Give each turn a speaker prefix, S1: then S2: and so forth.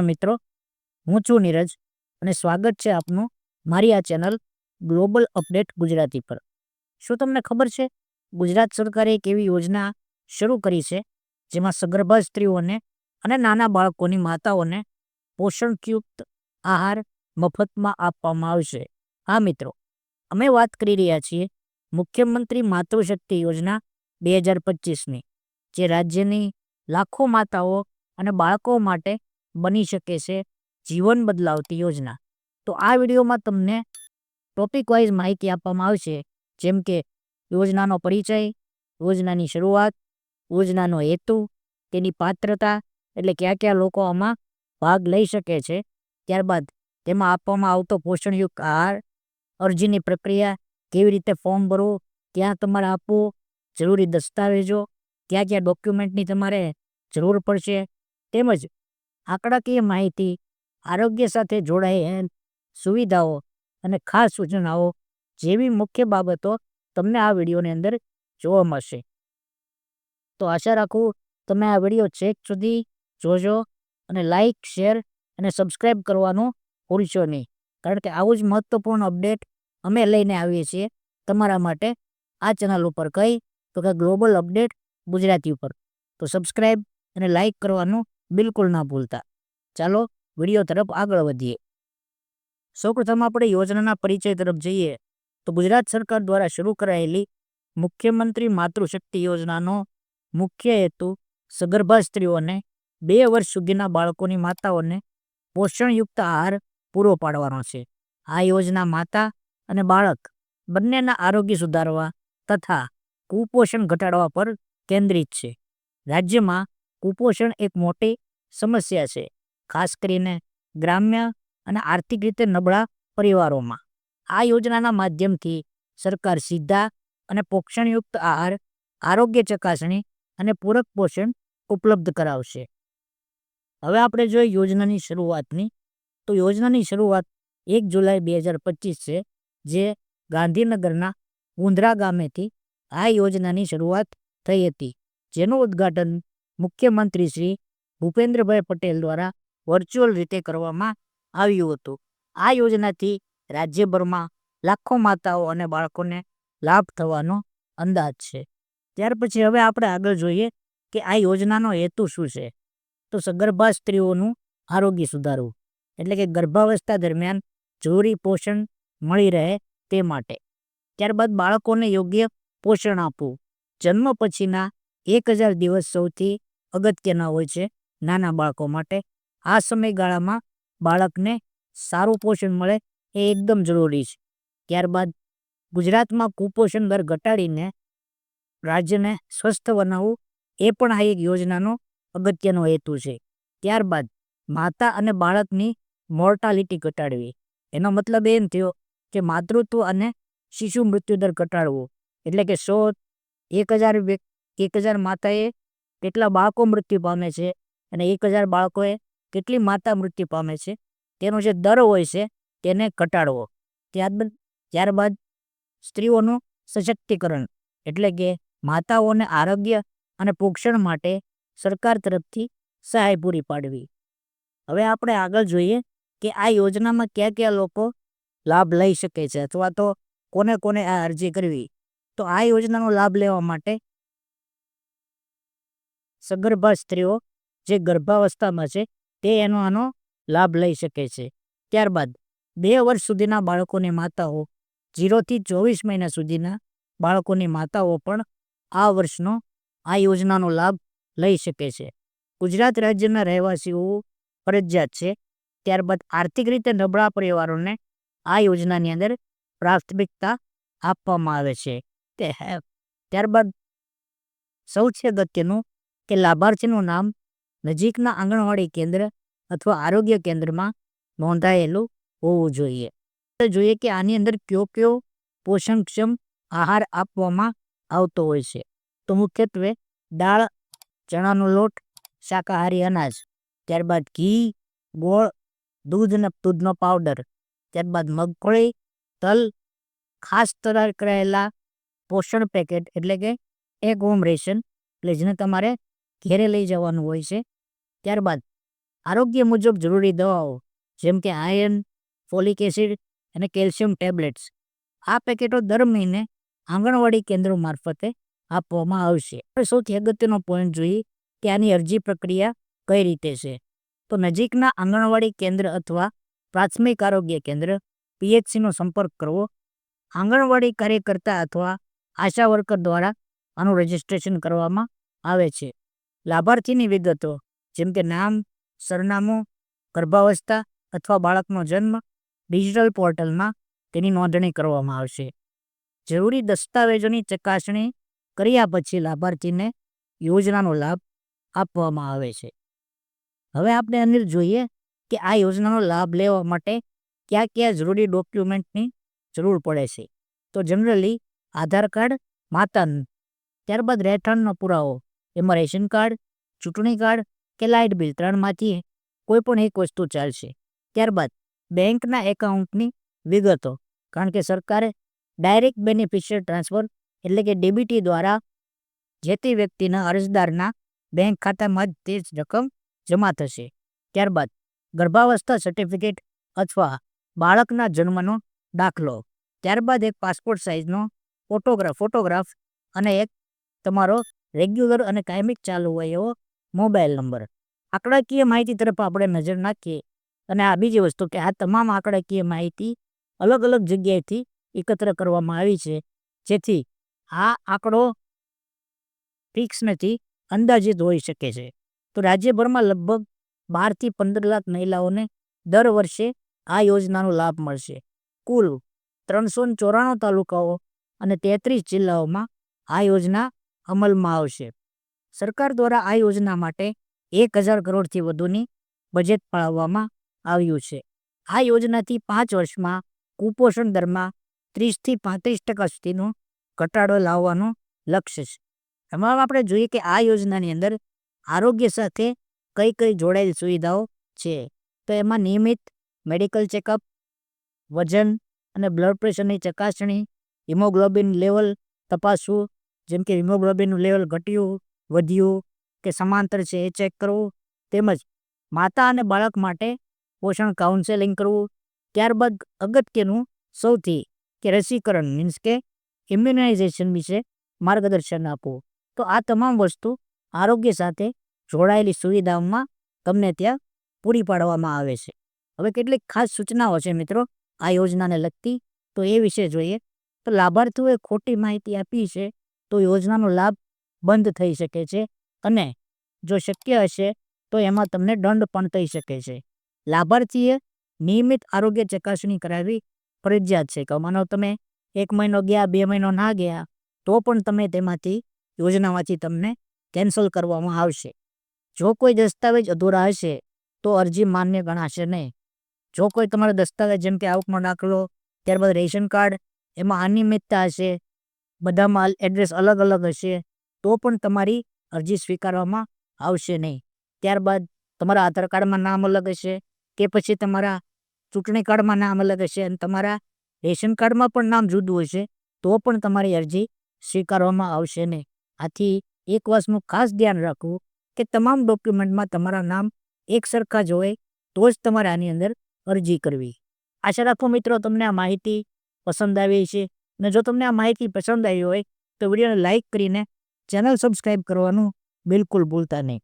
S1: મિત્રો, હું છું નીરજ અને સ્વાગત છે આપનું મારી આ ચેનલ ગ્લોબલ અપડેટ ગુજરાતી પર. શું તમને ખબર છે, ગુજરાત સરકારે એક એવી યોજના શરૂ કરી છે, જેમાં સગર્ભા સ્ત્રીઓને અને નાના બાળકોની માતાઓને પોષણયુક્ત આહાર મફતમાં આપવામાં આવશે? હા મિત્રો, અમે વાત કરી રહ્યા છીએ મુખ્યમંત્રી માતૃશક્તિ યોજના બે હજાર પચીસની, જે રાજ્યની લાખો માતાઓ અને બાળકો માટે બની શકે છે જીવન બદલાવતી યોજના. તો આ વિડીયોમાં તમને ટોપિક વાઇઝ માહિતી આપવામાં આવશે, જેમ કે યોજનાનો પરિચય, યોજનાની શરૂઆત, યોજનાનો હેતુ, તેની પાત્રતા, એટલે કયા કયા લોકો આમાં ભાગ લઈ શકે છે. ત્યારબાદ તેમાં આપવામાં આવતો પોષણયુક્ત આહાર, અરજીની પ્રક્રિયા, કેવી રીતે ફોર્મ ભરવું, ક્યાં તમારે આપવું, જરૂરી દસ્તાવેજો, કયા કયા ડોક્યુમેન્ટની તમારે જરૂર પડશે, તેમજ આંકડાકીય માહિતી, આરોગ્ય સાથે જોડાયેલ સુવિધાઓ અને ખાસ સૂચનાઓ જેવી મુખ્ય બાબતો તમને આ વિડીયોની અંદર જોવા મળશે. તો આશા રાખું તમે આ વીડિયો ચેક સુધી જોજો અને લાઈક, શેર અને સબસ્ક્રાઈબ કરવાનું ભૂલશો નહીં. કારણ કે આવું જ મહત્વપૂર્ણ અપડેટ અમે લઈને આવીએ છીએ તમારા માટે આ ચેનલ ઉપર કઈ તો કે ગ્લોબલ અપડેટ ગુજરાતી ઉપર. તો સબસ્ક્રાઈબ અને લાઈક કરવાનું બિલકુલ ના ભૂલતા. ચાલો વીડિયો તરફ આગળ વધીએ. સૌપ્રથમ આપણે યોજનાના પરિચય તરફ જઈએ. તો ગુજરાત સરકાર દ્વારા શરૂ કરાયેલી મુખ્યમંત્રી માતૃશક્તિ યોજનાનો મુખ્ય હેતુ સગર્ભા સ્ત્રીઓને બે વર્ષ સુધીના બાળકોની માતાઓને પોષણયુક્ત આહાર પૂરો પાડવાનો છે. આ યોજના માતા અને બાળક બંનેના આરોગ્ય સુધારવા તથા કુપોષણ ઘટાડવા પર કેન્દ્રિત છે. રાજ્યમાં કુપોષણ એક મોટી સમસ્યા છે, ખાસ કરીને ગ્રામ્ય અને આર્થિક રીતે નબળા પરિવારોમાં. આ યોજનાના માધ્યમથી સરકાર સીધા અને પોષણયુક્ત આહાર, આરોગ્ય ચકાસણી અને પૂરક પોષણ ઉપલબ્ધ કરાવશે. હવે આપણે જોઈએ યોજનાની શરૂઆતની. તો યોજનાની શરૂઆત એક જુલાઈ બે હજાર પચીસ છે, જે ગાંધીનગરના ઉંધરા ગામેથી આ યોજનાની શરૂઆત થઈ હતી, જેનું ઉદ્ઘાટન મુખ્યમંત્રી શ્રી ભૂપેન્દ્રભાઈ પટેલ દ્વારા વર્ચ્યુઅલ રીતે કરવામાં આવ્યું હતું. આ યોજનાથી રાજ્યભરમાં લાખો માતાઓ અને બાળકોને લાભ થવાનો અંદાજ છે. ત્યાર પછી હવે આપણે આગળ જોઈએ કે આ યોજનાનો હેતુ શું છે. તો સગર્ભા સ્ત્રીઓનું આરોગ્ય સુધારવું, એટલે કે ગર્ભાવસ્થા દરમિયાન જરૂરી પોષણ મળી રહે તે માટે. ત્યારબાદ બાળકોને યોગ્ય પોષણ આપવું. જન્મ પછીના એક હજાર દિવસ સૌથી અગત્યના હોય છે નાના બાળકો માટે. આ સમયગાળામાં બાળકને સારું પોષણ મળે એ એકદમ જરૂરી છે. ત્યારબાદ ગુજરાતમાં કુપોષણ દર ઘટાડીને રાજ્યને સ્વસ્થ બનાવવું એ પણ આ એક યોજનાનો અગત્યનો હેતુ છે. ત્યારબાદ માતા અને બાળકની મોર્ટાલિટી ઘટાડવી. એનો મતલબ એમ થયો કે માતૃત્વ અને શિશુ મૃત્યુદર ઘટાડવો. એટલે કે સો એક હજાર એક હજાર માતાએ કેટલા બાળકો મૃત્યુ પામે છે અને એક હજાર બાળકોએ કેટલી માતા મૃત્યુ પામે છે, તેનો જે દર હોય છે તેને ઘટાડવો. ત્યારબાદ ત્યારબાદ સ્ત્રીઓનું સશક્તિકરણ એટલે કે માતાઓને આરોગ્ય અને પોષણ માટે સરકાર તરફથી સહાય પૂરી પાડવી. હવે આપણે આગળ જોઈએ કે આ યોજનામાં કયા કયા લોકો લાભ લઈ શકે છે અથવા તો કોને કોને આ અરજી કરવી. તો આ યોજનાનો લાભ લેવા માટે સગર્ભા સ્ત્રીઓ જે ગર્ભાવસ્થામાં છે, તે એનો આનો લાભ લઈ શકે છે. ત્યારબાદ, બે વર્ષ સુધીના બાળકોની માતાઓ જીરોથી ચોવીસ મહિના સુધીના બાળકોની માતાઓ પણ આ વર્ષનો, આ યોજનાનો લાભ લઈ શકે છે. ગુજરાત રાજ્યના રહેવાસીઓ ફરજિયાત છે. ત્યારબાદ, આર્થિક રીતે નબળા પરિવારોને આ યોજનાની અંદર પ્રાથમિકતા આપવામાં આવે છે. તે ત્યારબાદ, સૌથી અગત્યનું કે લાભાર્થીનું નામ નજીકના આંગણવાડી કેન્દ્ર અથવા આરોગ્ય કેન્દ્રમાં નોંધાયેલું હોવું જોઈએ. જોઈએ કે આની અંદર કયો કયો પોષણક્ષમ આહાર આપવામાં આવતો હોય છે. તો મુખ્યત્વે દાળ, ચણાનો લોટ, શાકાહારી અનાજ, ત્યારબાદ ઘી, ગોળ દૂધ અને દૂધનો પાવડર, ત્યારબાદ મગફળી, તલ, ખાસ તૈયાર કરાયેલા પોષણ પેકેટ એટલે કે એક હોમ રેશન. એટલે જેને તમારે ઘેરે લઈ જવાનું હોય છે. ત્યારબાદ આરોગ્ય મુજબ જરૂરી દવાઓ જેમ કે આયર્ન ફોલિક એસિડ અને કેલ્શિયમ ટેબ્લેટ્સ આ પેકેટો દર મહિને આંગણવાડી કેન્દ્રો મારફતે આપવામાં આવશે. સૌથી અગત્યનો પોઈન્ટ જોઈએ કે આની અરજી પ્રક્રિયા કઈ રીતે છે. તો નજીકના આંગણવાડી કેન્દ્ર અથવા પ્રાથમિક આરોગ્ય કેન્દ્ર પીએચસીનો સંપર્ક કરવો, આંગણવાડી કાર્યકર્તા અથવા આશા વર્કર દ્વારા આનું રજિસ્ટ્રેશન કરવામાં આવે છે. લાભાર્થીની વિગતો, જેમ કે નામ, સરનામું, ગર્ભાવસ્થા અથવા બાળકનો જન્મ, ડિજિટલ પોર્ટલમાં તેની નોંધણી કરવામાં આવશે. જરૂરી દસ્તાવેજોની ચકાસણી કર્યા પછી લાભાર્થીને યોજનાનો લાભ આપવામાં આવે છે. હવે આપણે અનિલ જોઈએ કે આ યોજનાનો લાભ લેવા માટે કયા કયા જરૂરી ડોક્યુમેન્ટની જરૂર પડે છે. તો જનરલી આધાર કાર્ડ, માતાનું, ત્યારબાદ રહેઠાણનો પુરાવો એમાં રેશન કાર્ડ, ચૂંટણી કાર્ડ કે લાઇટ બિલ ત્રણમાંથી કોઈ પણ એક વસ્તુ ચાલશે. ત્યારબાદ બેંકના એકાઉન્ટની વિગતો, કારણ કે સરકારે ડાયરેક્ટ બેનિફિશિયર ટ્રાન્સફર એટલે કે ડીબીટી દ્વારા જે તે વ્યક્તિના અરજદારના બેંક ખાતામાં જ તે જ રકમ જમા થશે. ત્યારબાદ ગર્ભાવસ્થા સર્ટિફિકેટ અથવા બાળકના જન્મનો દાખલો, ત્યારબાદ એક પાસપોર્ટ સાઇઝનો ફોટોગ્રાફ ફોટોગ્રાફ અને એક તમારો રેગ્યુલર અને કાયમિક ચાલુ હોય એવો મોબાઈલ નંબર. આંકડાકીય માહિતી તરફ આપણે નજર નાખીએ અને આ બીજી વસ્તુ કે આ તમામ આંકડાકીય માહિતી અલગ અલગ જગ્યાએથી એકત્ર કરવામાં આવી છે. જેથી આ આંકડો ફિક્સ નથી અંદાજિત હોઈ શકે છે. તો રાજ્યભરમાં લગભગ બારથી પંદર લાખ મહિલાઓને દર વર્ષે આ યોજનાનો લાભ મળશે. કુલ ત્રણસો ચોરાણું તાલુકાઓ અને તેત્રીસ જિલ્લાઓમાં આ યોજના અમલમાં આવશે. સરકાર દ્વારા આ યોજના માટે એક હજાર કરોડથી વધુની બજેટ ફાળવવામાં આવ્યું છે. આ યોજનાથી પાંચ વર્ષમાં કુપોષણ દરમાં ત્રીસથી પાંત્રીસ ટકા સુધીનો ઘટાડો લાવવાનું લક્ષ્ય છે. એમાં આપણે જોઈએ કે આ યોજનાની અંદર આરોગ્ય સાથે કઈ કઈ જોડાયેલ સુવિધાઓ છે. તો એમાં નિયમિત મેડિકલ ચેકઅપ, વજન અને બ્લડ પ્રેશરની ચકાસણી, હિમોગ્લોબિન લેવલ તપાસવું જેમ કે હિમોગ્લોબિનનું લેવલ ઘટ્યું, વધ્યું કે સમાંતર છે એ ચેક કરવું, તેમજ માતા અને બાળક માટે પોષણ કાઉન્સેલિંગ કરવું, ત્યારબાદ અગત્યનું સૌથી કે રસીકરણ મીન્સ કે ઇમ્યુનાઇઝેશન વિશે માર્ગદર્શન આપવું. તો આ તમામ વસ્તુ આરોગ્ય સાથે જોડાયેલી સુવિધાઓમાં તમને ત્યાં પૂરી પાડવામાં આવે છે. હવે કેટલીક ખાસ સૂચનાઓ છે મિત્રો આ યોજનાને લગતી, તો એ વિશે જોઈએ. તો લાભાર્થીઓએ ખોટી માહિતી આપી છે તો યોજનાનો લાભ બંધ થઈ શકે છે અને જો શક્ય હશે તો એમાં તમને દંડ પણ થઈ શકે છે. લાભાર્થીએ નિયમિત આરોગ્ય ચકાસણી કરાવવી ફરજિયાત છે. કે માનો તમે એક મહિનો ગયા, બે મહિનો ના ગયા, તો પણ તમે તેમાંથી યોજનામાંથી તમને કેન્સલ કરવામાં આવશે. જો કોઈ દસ્તાવેજ અધૂરા હશે તો અરજી માન્ય ગણાશે નહીં. જો કોઈ તમારો દસ્તાવેજ જેમ કે આવકનો દાખલો, ત્યારબાદ રેશન કાર્ડ, એમાં અનિયમિતતા હશે બધામાં એડ્રેસ અલગ અલગ હશે, તો પણ તમારી અરજી સ્વીકારવામાં આવશે નહીં. ત્યારબાદ તમારા આધાર કાર્ડમાં નામ અલગ હશે કે પછી તમારા ચૂંટણી કાર્ડમાં નામ અલગ હશે અને તમારા રેશન કાર્ડમાં પણ નામ જુદું હશે, તો પણ તમારી અરજી સ્વીકારવામાં આવશે નહીં. આથી એક વાતનું ખાસ ધ્યાન રાખવું કે તમામ ડોક્યુમેન્ટમાં તમારા નામ એક સરખા જ હોય, તો જ તમારે આની અંદર અરજી કરવી. આશા રાખો મિત્રો, તમને આ માહિતી પસંદ આવી છે અને જો તમને આ માહિતી પસંદ આવી હોય તો વિડીયોને લાઇક કરીને ચેનલ સબસ્ક્રાઈબ કરવાનું બિલકુલ ભૂલતા નહીં.